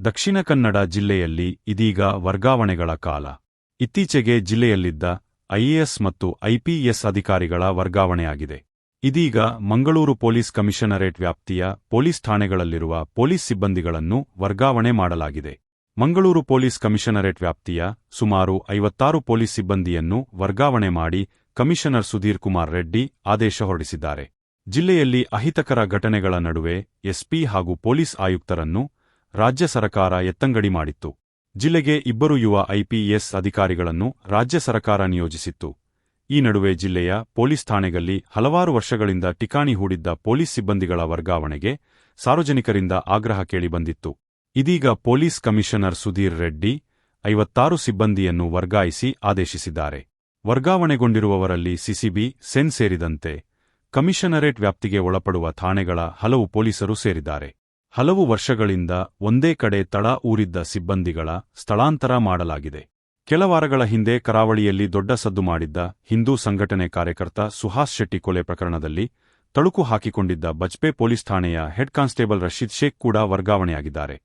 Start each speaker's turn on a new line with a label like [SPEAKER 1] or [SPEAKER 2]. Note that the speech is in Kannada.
[SPEAKER 1] ದಕ್ಷಿಣ ಕನ್ನಡ ಜಿಲ್ಲೆಯಲ್ಲಿ ಇದೀಗ ವರ್ಗಾವಣೆಗಳ ಕಾಲ. ಇತ್ತೀಚೆಗೆ ಜಿಲ್ಲೆಯಲ್ಲಿದ್ದ ಐಎಎಸ್ ಮತ್ತು ಐಪಿಎಸ್ ಅಧಿಕಾರಿಗಳ ವರ್ಗಾವಣೆಯಾಗಿದೆ. ಇದೀಗ ಮಂಗಳೂರು ಪೊಲೀಸ್ ಕಮಿಷನರೇಟ್ ವ್ಯಾಪ್ತಿಯ ಪೊಲೀಸ್ ಠಾಣೆಗಳಲ್ಲಿರುವ ಪೊಲೀಸ್ ಸಿಬ್ಬಂದಿಗಳನ್ನು ವರ್ಗಾವಣೆ ಮಾಡಲಾಗಿದೆ. ಮಂಗಳೂರು ಪೊಲೀಸ್ ಕಮಿಷನರೇಟ್ ವ್ಯಾಪ್ತಿಯ ಸುಮಾರು ಐವತ್ತಾರು ಪೊಲೀಸ್ ಸಿಬ್ಬಂದಿಯನ್ನು ವರ್ಗಾವಣೆ ಮಾಡಿ ಕಮಿಷನರ್ ಸುಧೀರ್ ಕುಮಾರ್ ರೆಡ್ಡಿ ಆದೇಶ ಹೊರಡಿಸಿದ್ದಾರೆ. ಜಿಲ್ಲೆಯಲ್ಲಿ ಅಹಿತಕರ ಘಟನೆಗಳ ನಡುವೆ ಎಸ್ಪಿ ಹಾಗೂ ಪೊಲೀಸ್ ಆಯುಕ್ತರನ್ನು ರಾಜ್ಯ ಸರಕಾರ ಎತ್ತಂಗಡಿ ಮಾಡಿತ್ತು. ಜಿಲ್ಲೆಗೆ ಇಬ್ಬರು ಯುವ ಐಪಿಎಸ್ ಅಧಿಕಾರಿಗಳನ್ನು ರಾಜ್ಯ ಸರಕಾರ ನಿಯೋಜಿಸಿತ್ತು. ಈ ನಡುವೆ ಜಿಲ್ಲೆಯ ಪೊಲೀಸ್ ಠಾಣೆಗಳಲ್ಲಿ ಹಲವಾರು ವರ್ಷಗಳಿಂದ ಟಿಕಾಣಿ ಹೂಡಿದ್ದ ಪೊಲೀಸ್ ಸಿಬ್ಬಂದಿಗಳ ವರ್ಗಾವಣೆಗೆ ಸಾರ್ವಜನಿಕರಿಂದ ಆಗ್ರಹ ಕೇಳಿಬಂದಿತ್ತು ಇದೀಗ ಪೊಲೀಸ್ ಕಮಿಷನರ್ ಸುಧೀರ್ ರೆಡ್ಡಿ ಐವತ್ತಾರು ಸಿಬ್ಬಂದಿಯನ್ನು ವರ್ಗಾಯಿಸಿ ಆದೇಶಿಸಿದ್ದಾರೆ. ವರ್ಗಾವಣೆಗೊಂಡಿರುವವರಲ್ಲಿ ಸಿಸಿಬಿ ಸೆನ್ ಸೇರಿದಂತೆ ಕಮಿಷನರೇಟ್ ವ್ಯಾಪ್ತಿಗೆ ಒಳಪಡುವ ಠಾಣೆಗಳ ಹಲವು ಪೊಲೀಸರು ಸೇರಿದ್ದಾರೆ. ಹಲವು ವರ್ಷಗಳಿಂದ ಒಂದೇ ಕಡೆ ತಳ ಊರಿದ್ದ ಸಿಬ್ಬಂದಿಗಳ ಸ್ಥಳಾಂತರ ಮಾಡಲಾಗಿದೆ. ಕೆಲ ವಾರಗಳ ಹಿಂದೆ ಕರಾವಳಿಯಲ್ಲಿ ದೊಡ್ಡ ಸದ್ದು ಮಾಡಿದ್ದ ಹಿಂದೂ ಸಂಘಟನೆ ಕಾರ್ಯಕರ್ತ ಸುಹಾಸ್ ಶೆಟ್ಟಿ ಕೊಲೆ ಪ್ರಕರಣದಲ್ಲಿ ತಳುಕು ಹಾಕಿಕೊಂಡಿದ್ದ ಬಜ್ಪೆ ಪೊಲೀಸ್ ಠಾಣೆಯ ಹೆಡ್ ಕಾನ್ಸ್ಟೇಬಲ್ ರಶೀದ್ ಶೇಖ್ ಕೂಡ ವರ್ಗಾವಣೆಯಾಗಿದ್ದಾರೆ.